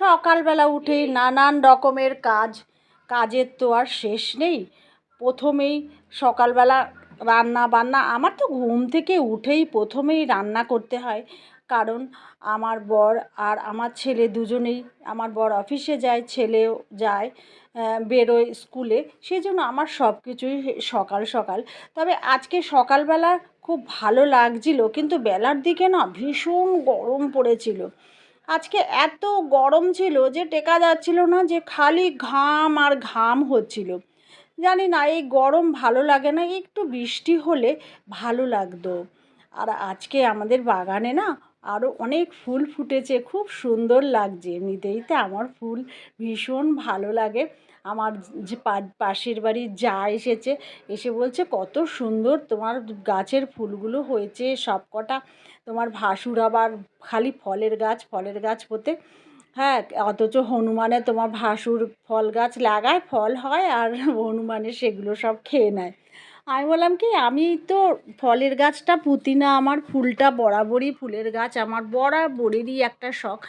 সকালবেলা উঠেই নানান রকমের কাজ, কাজের তো আর শেষ নেই। প্রথমেই সকালবেলা রান্না বান্না, আমার তো ঘুম থেকে উঠেই প্রথমেই রান্না করতে হয়। কারণ আমার বর আর আমার ছেলে দুজনেই, আমার বর অফিসে যায়, ছেলেও যায় বেরোয় স্কুলে। সেই জন্য আমার সব কিছুই সকাল সকাল। তবে আজকে সকালবেলা খুব ভালো লাগছিল, কিন্তু বেলার দিকে না ভীষণ গরম পড়েছিল। আজকে এত গরম ছিল যে টেকা যাচ্ছিল না যে খালি ঘাম আর ঘাম হচ্ছিল। জানি না, এই গরম ভালো লাগে না, একটু বৃষ্টি হলে ভালো লাগতো। আর আজকে আমাদের বাগানে না আরও অনেক ফুল ফুটেছে, খুব সুন্দর লাগছে। এমনিতেই তো আমার ফুল ভীষণ ভালো লাগে। আমার যে পাশের বাড়ির যা এসেছে, এসে বলছে, কত সুন্দর তোমার গাছের ফুলগুলো হয়েছে, সব কটা তোমার ভাসুর আবার খালি ফলের গাছ ফলের গাছ পোতে হ্যাঁ অথচ হনুমানে তোমার ভাসুর ফল গাছ লাগায়, ফল হয় আর হনুমানে সেগুলো সব খেয়ে নেয়। আমি বললাম কি, আমি তো ফলের গাছটা পুঁতি না, আমার ফুলটা বরাবরই ফুলের গাছ, আমার বরাবরেরই একটা শখ।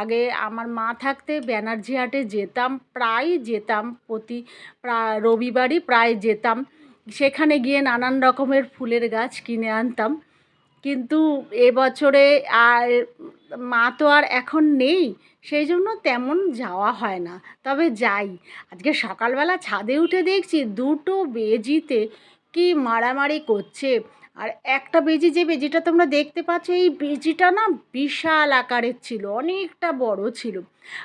আগে আমার মা থাকতে ব্যানার্জি হাটে যেতাম প্রায় যেতাম প্রতি প্রায় রবিবারই প্রায় যেতাম। সেখানে গিয়ে নানান রকমের ফুলের গাছ কিনে আনতাম। কিন্তু এবছরে আর মা তো আর এখন নেই, সেই জন্য তেমন যাওয়া হয় না। তবে যাই, আজকে সকালবেলা ছাদে উঠে দেখছি দুটো বেজিতে কি মারামারি করছে? আর একটা বেজি, যে বেজিটা তোমরা দেখতে পাচ্ছ, এই বেজিটা না বিশাল আকারের ছিল, অনেকটা বড় ছিল।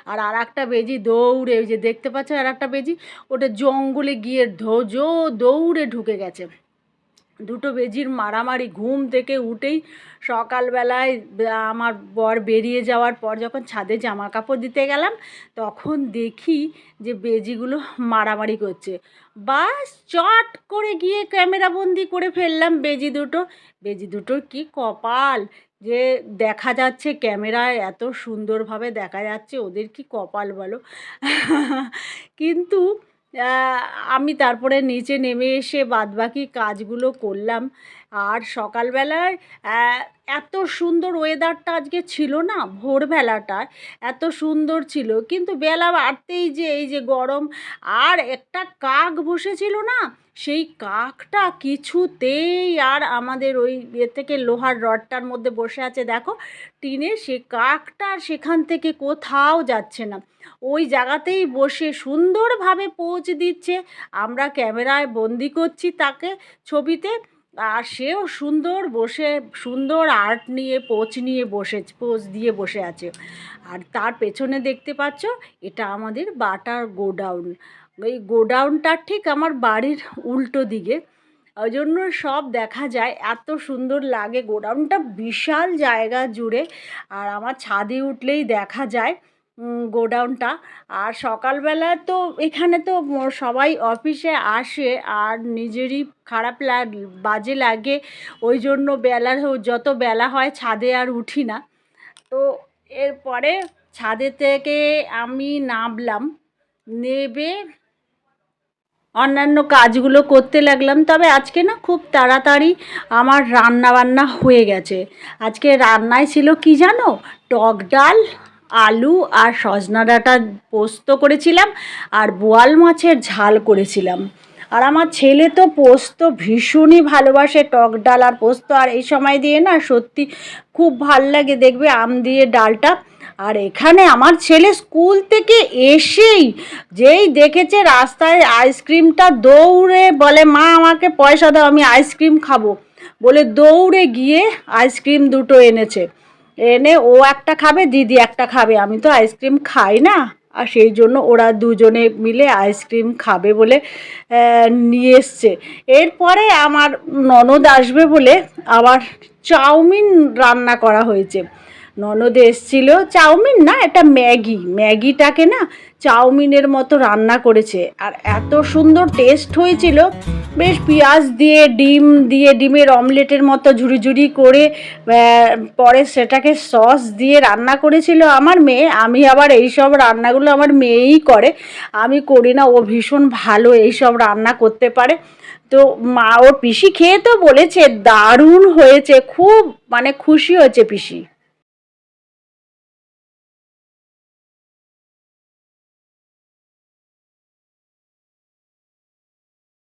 আর আর একটা বেজি দৌড়ে, ওই যে দেখতে পাচ্ছ আর একটা বেজি, ওটা জঙ্গলে গিয়ে ধোজো দৌড়ে ঢুকে গেছে। দুটো বেজির মারামারি ঘুম থেকে উঠেই সকালবেলায় আমার বর বেরিয়ে যাওয়ার পর যখন ছাদে জামা কাপড় দিতে গেলাম, তখন দেখি যে বেজিগুলো মারামারি করছে। বাস চট করে গিয়ে ক্যামেরা বন্দি করে ফেললাম বেজি দুটো। বেজি দুটোর কি কপাল যে দেখা যাচ্ছে ক্যামেরায় এত সুন্দরভাবে দেখা যাচ্ছে, ওদের কি কপাল বলো? কিন্তু আমি তারপরে নিচে নেমে এসে বাদবাকি কাজগুলো করলাম। আর সকালবেলায় এত সুন্দর ওয়েদারটা আজকে ছিল না ভোরবেলাটায় এত সুন্দর ছিল। কিন্তু বেলা বাড়তেই যে এই যে গরম, আর একটা কাক বসেছিল না, সেই কাকটা কিছুতেই আর আমাদের ওই ইয়ে থেকে লোহার রডটার মধ্যে বসে আছে। দেখো, টিনে সে কাকটা সেখান থেকে কোথাও যাচ্ছে না। ওই জায়গাতেই বসে সুন্দরভাবে পোজ দিচ্ছে। আমরা ক্যামেরায় বন্দি করছি তাকে ছবিতে। আর সেও সুন্দর বসে, সুন্দর আর্ট নিয়ে পোচ নিয়ে বসে পোজ দিয়ে বসে আছে। আর তার পেছনে দেখতে পাচ্ছ, এটা আমাদের বাটার গোডাউন। ওই গোডাউনটার ঠিক আমার বাড়ির উল্টো দিকে। ওই জন্য সব দেখা যায়, এত সুন্দর লাগে। গোডাউনটা বিশাল জায়গা জুড়ে। আর আমার ছাদে উঠলেই দেখা যায় গোডাউনটা। আর সকালবেলা তো এখানে তো সবাই অফিসে আসে আর নিজেরই খারাপ লাগ, বাজে লাগে। ওই জন্য বেলা, যত বেলা হয় ছাদে আর উঠি না। তো এরপরে ছাদে থেকে আমি নামলাম। নেবে অন্যান্য কাজগুলো করতে লাগলাম। তবে আজকে না খুব তাড়াতাড়ি আমার রান্না বান্না হয়ে গেছে। আজকে রান্নায় ছিল কি জানো? টক ডাল আলু আর সজনা ডাঁটা পোস্ত করেছিলাম আর বোয়াল মাছের ঝাল করেছিলাম। আর আমার ছেলে তো পোস্ত ভীষণই ভালোবাসে, টক ডাল আর পোস্ত। আর এই সময় দিয়ে না সত্যি খুব ভালো লাগে, দেখবে আম দিয়ে ডালটা। আর এখানে আমার ছেলে স্কুল থেকে এসেই যেই দেখেছে রাস্তায় আইসক্রিমটা দৌড়ে বলে, মা, আমাকে পয়সা দাও, আমি আইসক্রিম খাব। বলে দৌড়ে গিয়ে আইসক্রিম দুটো এনেছে। এনে ও একটা খাবে, দিদি একটা খাবে। আমি তো আইসক্রিম খাই না। আর সেই জন্য ওরা দুজনে মিলে আইসক্রিম খাবে বলে নিয়ে এসছে। এরপরে আমার ননদ আসবে বলে আবার চাউমিন রান্না করা হয়েছে। ননদ এসছিল। চাউমিন না এটা ম্যাগি। ম্যাগিটাকে না চাউমিনের মতো রান্না করেছে। আর এত সুন্দর টেস্ট হয়েছিল। বেশ পেঁয়াজ দিয়ে, ডিম দিয়ে, ডিমের অমলেটের মতো ঝুড়ি ঝুড়ি করে পরে সেটাকে সস দিয়ে রান্না করেছিল আমার মেয়ে। আমি আবার এই সব রান্নাগুলো আমার মেয়েই করে। আমি করি না, ও ভীষণ ভালো এই সব রান্না করতে পারে। তো মা, ওর পিসি খেয়ে তো বলেছে, দারুণ হয়েছে। খুব মানে খুশি হয়েছে পিসি।